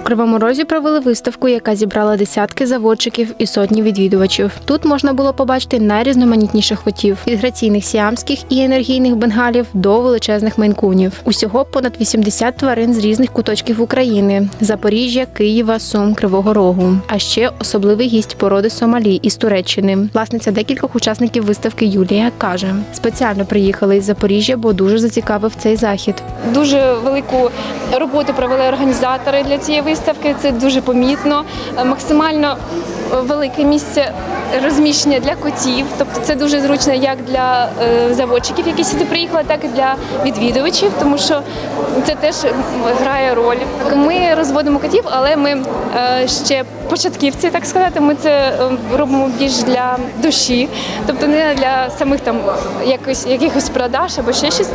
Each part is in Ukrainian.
Кривому Розі провели виставку, яка зібрала десятки заводчиків і сотні відвідувачів. Тут можна було побачити найрізноманітніших котів від граційних сіамських і енергійних бенгалів до величезних мейнкунів. Усього понад 80 тварин з різних куточків України: Запоріжжя, Києва, Сум, Кривого Рогу. А ще особливий гість породи Сомалі із Туреччини. Власниця декількох учасників виставки Юлія каже: спеціально приїхали із Запоріжжя, бо дуже зацікавив цей захід. Дуже велику роботу провели організатори для цієї виставки. Це дуже помітно. Е, Максимально е, велике місце розміщення для котів. Тобто це дуже зручно як для е, заводчиків, які сюди приїхали, так і для відвідувачів, тому що це теж грає роль. Ми розводимо котів, але ми ще початківці, так сказати. Ми це робимо більш для душі, тобто не для самих там якось якихось продаж або ще щось.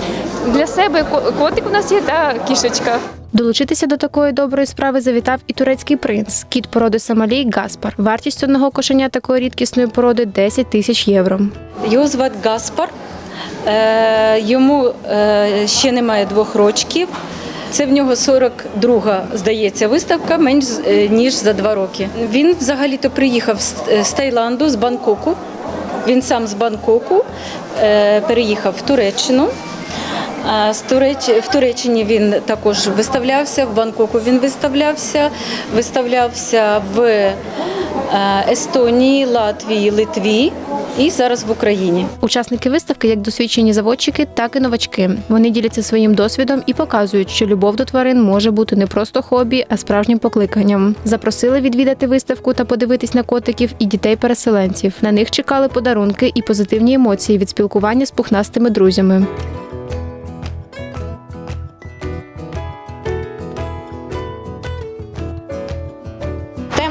Для себе котик у нас є та кішечка. Долучитися до такої доброї справи завітав і турецький принц, кіт породи Сомалі Гаспар. Вартість одного кошеня такої рідкісної породи 10 тисяч євро. Його звати Гаспар. Е, Йому е, ще немає двох рочків. Це в нього 42-га, здається, виставка менш е, ніж за два роки. Він взагалі-то приїхав з- Таїланду, з Бангкоку. Він сам з Бангкоку переїхав в Туреччину. З В Туреччині він також виставлявся, в Бангкоку він виставлявся, виставлявся в е, Естонії, Латвії, Литві і зараз в Україні. Учасники виставки як досвідчені заводчики, так і новачки. Вони діляться своїм досвідом і показують, що любов до тварин може бути не просто хобі, а справжнім покликанням. Запросили відвідати виставку та подивитись на котиків і дітей-переселенців. На них чекали подарунки і позитивні емоції від спілкування з пухнастими друзями.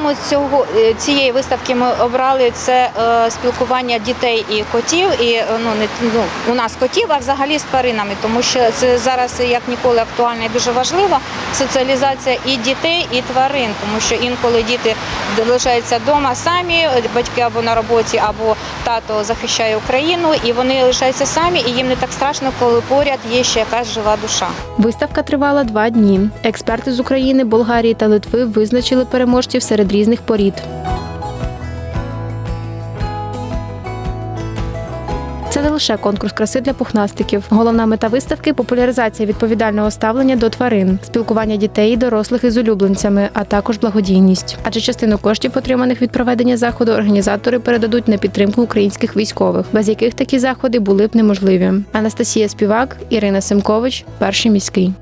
Тему цього е, цієї виставки ми обрали це е, спілкування дітей і котів. І е, ну не ну у нас котів, а взагалі з тваринами, тому що це зараз як ніколи актуально і дуже важливо. Соціалізація і дітей, і тварин, тому що інколи діти залишаються вдома самі, батьки або на роботі, або тато захищає Україну, і вони лишаються самі, і їм не так страшно, коли поряд є ще якась жива душа. Виставка тривала два дні. Експерти з України, Болгарії та Литви визначили переможців серед різних порід. Це не лише конкурс краси для пухнастиків. Головна мета виставки популяризація відповідального ставлення до тварин, спілкування дітей і дорослих із улюбленцями, а також благодійність. Адже частину коштів, отриманих від проведення заходу, організатори передадуть на підтримку українських військових, без яких такі заходи були б неможливі. Анастасія Співак, Ірина Семкович, перший міський.